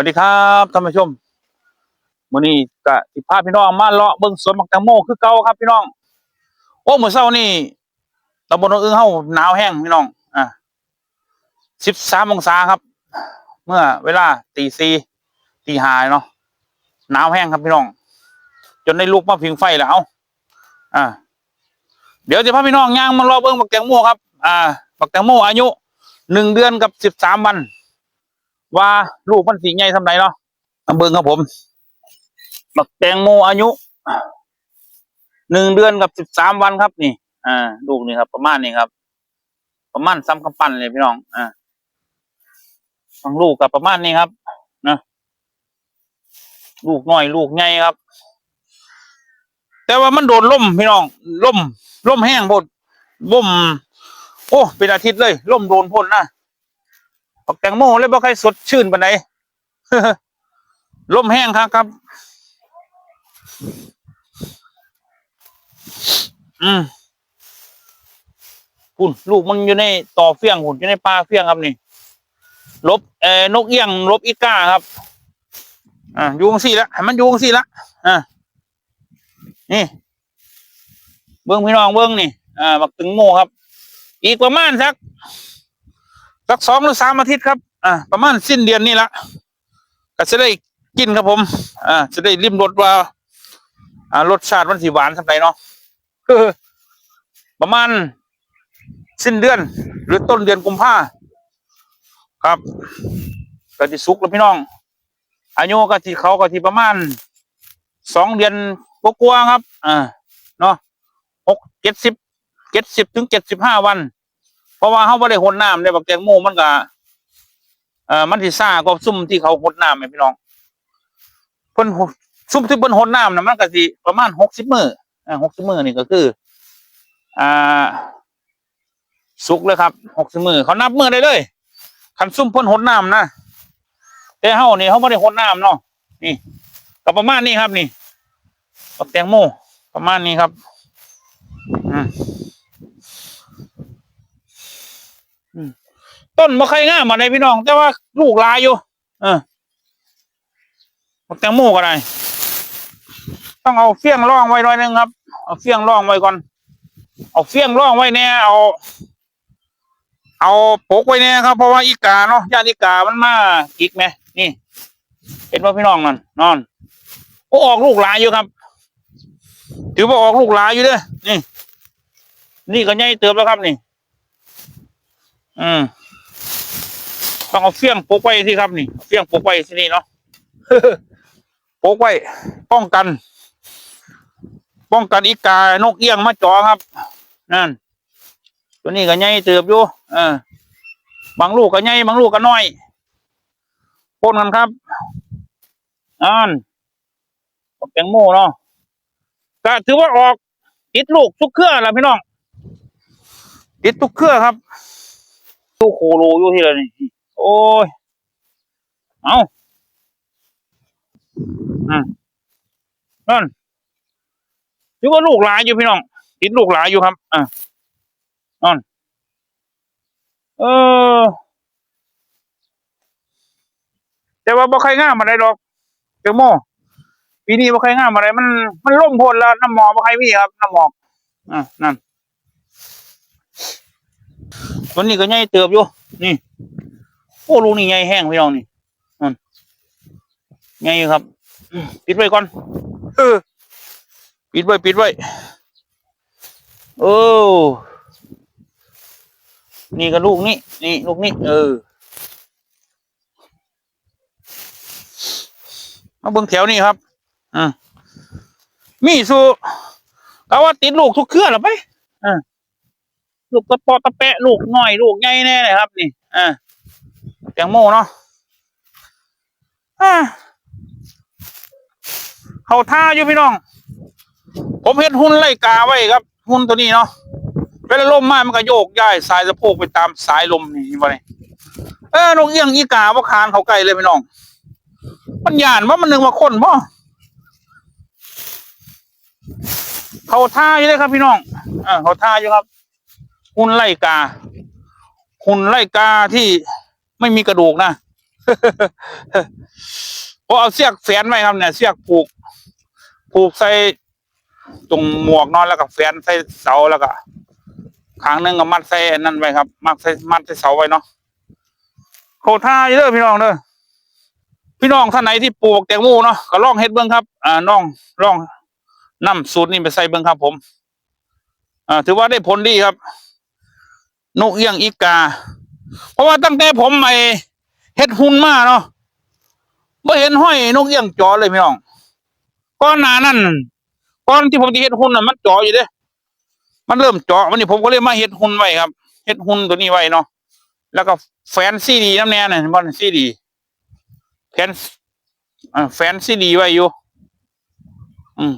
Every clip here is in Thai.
วัสดีครับท่านผู้ชมมื้อนี้ก็สิพาพี่น้องมาเลาะเบิ่งสวนมักแตงโมคือเก่าครับพี่น้อง โอ้มื้อเช้านี่ตำบลหนองอึ้งเฮาหนาวแห้งพี่น้อง อะ13องศาครับ เมื่อเวลาตีสี่ตีห้าเนาะหนาวแห้งครับพี่น้อง จนได้ลุกมาผิงไฟแล้วเอาอ่าเดี๋ยวจะพาพี่น้องย่างมารอเบิ่งบักแตงโมครับ อ่าบักแตงโมอายุหนึ่งเดือนกับสิบสามวัน ว่าลูกมันสีใหญ่ทำไรเนาะมเบิ่งครับผมบักแตงโมอายุหนึ่งเดือนกับสิบสามวันครับนี่ อ่า ลูกนี่ครับ ประมาณนี้ครับ ประมาณซ้ำกำปั้นเลยพี่น้อง อ่าบางลูกกับประมาณนี้ครับนะลูกน้อยลูกใหญ่ครับ แต่ว่ามันโดนล่มพี่น้องล่มล่มแห้งพดล่ม โอ้ เป็นอาทิตย์เลยล่มโดนพ่นนะ บักแตงโมเลยบ่ใครสดชื่นปานใดล่มแห้งครับครับ อืมคุณลูกมันอยู่ในต่อเฟียงหุ่นอยู่ในปลาเฟียงครับนี่ลบเอ่อนกเอี้ยงลบอีก้าครับ อ่าอยูงสี่ละให้มันอยูงสี่ละอ่านี่ เบิ้องพี่น้องเบิ้องนี่ อ่าบักตึงโมครับ อีกประมาณสัก สักสองหรือสามอาทิตย์ครับอ่าประมาณสิ้นเดือนนี่ละก็จะได้กินครับผม อ่า จะได้ริมรสว่า อ่ารสชาติมันสีหวานสักไหนเนาะประมาณสิ้นเดือน หรือต้นเดือนกุมภาครับก็ที่สุกแล้วพี่น้อง อายุก็ที่เขาก็ที่ประมาณสองเดือนกว่าๆครับ อ่า เนาะหกเจ็ดสิบเจ็ดสิบถึงเจ็ดสิบห้าวัน เพราะว่าเขาไม่ได้หดน้ำในบักแตงโมมันก็เอ่อมันสิซ่ากว่าซุ่มที่เขาหดน้ำไหมพี่น้องเพิ่นซุ่มที่เพิ่นหดน้ำนะมันก็สิประมาณหกสิบมืออ่าหกสิบมือนี่ก็คือ อ่าสุกเลยครับหกสิบมือเขานับมือได้เลยคันซุ่มเพิ่นหดน้ำนะแต่เฮานี่เขาไม่ได้หดน้ำเนาะนี่ก็ประมาณนี้ครับนี่บักแตงโมประมาณนี้ครับ อืมอืม ต้นมะไข่ง่ามมาในพี่น้อง แต่ว่าลูกลายอยู่ เออบักแตงโมก็ได้ต้องเอาเฟี้ยงร่องไว้หน่อยนึงครับ เอาเฟี้ยงร่องไว้ก่อน เอาเฟี้ยงร่องไว้แน่เอา เอาปกไว้แน่ครับ เพราะว่าอีกาเนาะญาติอีกามันมาอีกไหมนี่เห็นว่าพี่น้องนั่นนอนโอ้ออกลูกหลายอยู่ครับ ถือว่าออกลูกหลายอยู่เด้อนี่ นี่ก็ใหญ่เติบแล้วครับนี่ อืม ต้องเอาเฟี้ยงปกไว้ที่ครับนี่เฟี้ยงปกไว้ที่นี่เนาะปกไว้ป้องกัน ป้องกันอีกานกเอี้ยงมาจ่อครับ นั่น ตัวนี้ก็ใหญ่เติบอยู่เออบางลูกก็ใหญ่บางลูกก็น้อยพ่นกันครับอ่านบักแตงโมเนาะก็ถือว่าออกติดลูกทุกเครือแล้วพี่น้องติดทุกเครือครับลูกโคโลอยู่ที่ไรนี่ โอ้ย เอาอืมนั่นถือว่าลูกหลายอยู่พี่น้องติดลูกหลายอยู่ครับ อ่านั่นเออ แต่ว่าบ่ใครงามอะไรดอกเจ้าโมปีนี้บ่ใครงามอะไรมัน มันล่มพ้นแล้วน้ำหมอกบ่ใครมีครับน้ำหมอกอะนั่นตัวนี้ก็ใหญ่เติบอยู่นี่ โอ้ลูกนี่ใหญ่แห้งพี่น้องนี่นั่นใหญ่ครับอืมปิดไว้ก่อน เออ ปิดไว้ปิดไว้โอ้นี่ก็ลูกนี่นี่ลูกนี่เออมาเบิ่งแถวนี้ครับอ่ามีสูก็ว่าติดลูกทุกเครือหรอไปอ่าลูกตะปอตะแปะลูกน้อยลูกใหญ่แน่เลยครับ นี่อ่าแตงโมเนาะเขาท่าอยู่พี่น้อง ผมเห็นหุ่นไล่กาไว้ครับ หุ่นตัวนี้เนาะเวลาลมมามันก็โยกย้ายสายสะโพกไปตามสายลมนี่มาเลยเออนกเอี้ยงอีกาว่าคานเขาใกลเลยพี่น้อง มันหยานว่ามันนึงว่าคนบ่เขาท่าอยู่เลยครับพี่น้องอ่าเขาท่าอยู่ครับ หุ่นไล่กา หุ่นไล่กาที่ ไม่มีกระดูกนะเพราะเอาเสียกแฝนไว้ครับเนี่ยเสียกผูก ผูกใส่ตรงหมวกนอนแล้วก็แฝนใส่เสาแล้วก็ขางหนึงก็มัดใส่นั่นไว้ครับ มัดใส่มัดใส่เสาไว้เนาะโคท่าเด้อพี่น้องเด้อพี่น้องท่านไหนที่ปลูกแตงโมเนาะก็ลองเฮ็ดเบิ่งครับ อ่าน้องลองนำสูตรนี้ไปใส่เบิ่งครับผม อ่า ถือว่าได้ผลดีครับ นกเอี้ยงอีกา เพราะว่าตั้งแต่ผมไอเฮ็ดหุ่นมาเนาะไม่เห็นห้อยนกเอี้ยงจอเลยพี่น้องก้อนหนานั่นก้อนที่ผมที่เฮ็ดหุ่นน่ะมันจออยู่เด้ มันเริ่มจาะวันนี้ผมก็เลยมาเฮ็ดหุ่นไว้ครับเฮ็ดหุ่นตัวนี้ไว้เนาะแล้วก็แฟนซีดีน้ำแน่น่ะบอลซีดีแฟนแฟนซีดีไว้อยู่ อืม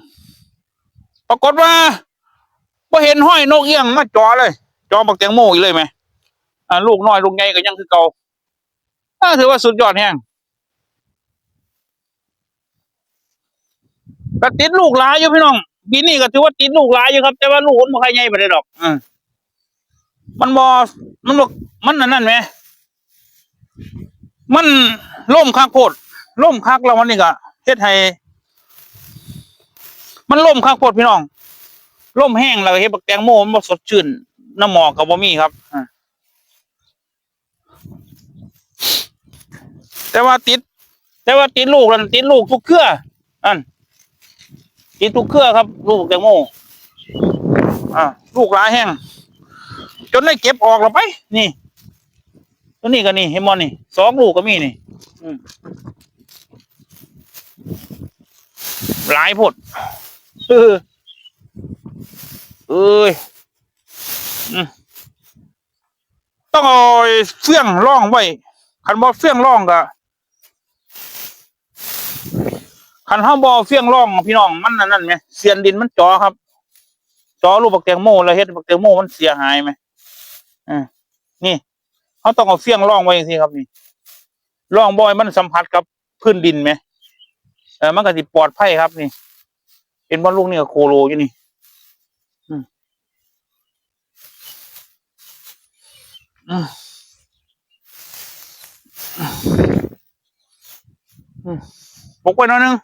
ปรากฏว่าพอเห็นห้อยนกเอี้ยงมาจอเลย จอบักแตงโมอีกเลยไหม ลูกน้อยลูกใหญ่ก็ยังคือเก่าอ่าถือว่าสุดยอดแฮงก็ติดลูกหลายอยู่พี่น้องปีนี้ก็ถือว่าติดลูกหลายอยู่ครับ แต่ว่าลูกมันบ่ค่อยใหญ่ปานใดอกอมันบ่มันบ่มันนั่นนั่นไหมมันล่มคักโพดล่มคักแล้ววันนี้ก็เฮ็ดให้มันล่มคักโพดพี่น้องล่มแห้งแล้วก็เฮ็ดบักแตงโมมันสดชื่นน้ำหมอกก็บ่มีครับอ่า แต่ว่าติด แต่ว่าติดลูกนั่นติดลูกทุกเครืออันติดทุกเครือครับ ลูกแตงโมอ่าลูกหลายแห้งจนได้เก็บออกแล้วไป นี่ตัวนี้ก็นี่เห็นมอนนี่สองลูกก็มีนี่อืมหลายพดเออเอ้ยอืมต้องเอาเฟื่องร่องไว้คันบ่เฟื่องร่องก็ คันห้าบ่เฟื่องร่องพี่น้องมันนั่นนั่นไหมเสียนดินมันจ่อครับ จอรูปบักแตงโมแล้วเฮ็ดบักแตงโมมันเสียหายไหมอ่านี่เขาต้องเอาเฟื่องร่องไว้สิครับนี่ร่องบอยมันสัมผัสกับพื้นดินไหมเออมันก็สิปลอดภัยครับนี่ เป็นบอลลูกนี่ก็โคโลอยู่นี่อืมอืมปกไว้หน่อยนึง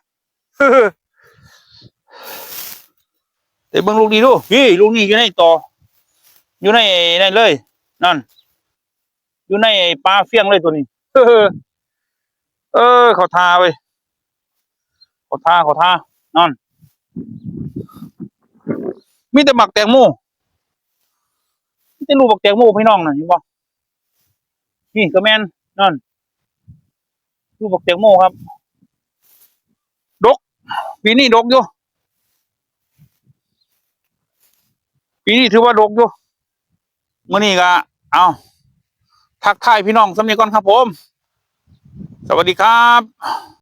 เดี๋ยวเบิ่งลูกดีดูพี่ลูกนี้อยู่ในต่อ อยู่ในนั่นเลย นั่น อยู่ในปลาเฟี้ยงเลยตัวนี้ เออเขาทาไปเขาทาเขาทานั่นมีแต่หมักแตงโมมีแต่ลูกบักแตงโมพี่น้องน่ะเห็นบ่นี่ก็แม่นนั่นลูกบักแตงโมครับดก ปีนี้ดกอยู่ปีนี้ถือว่าดกอยู่เมื่อนี้ก็เอาทักทายพี่น้องสำเนียก่อนครับผม สวัสดีครับ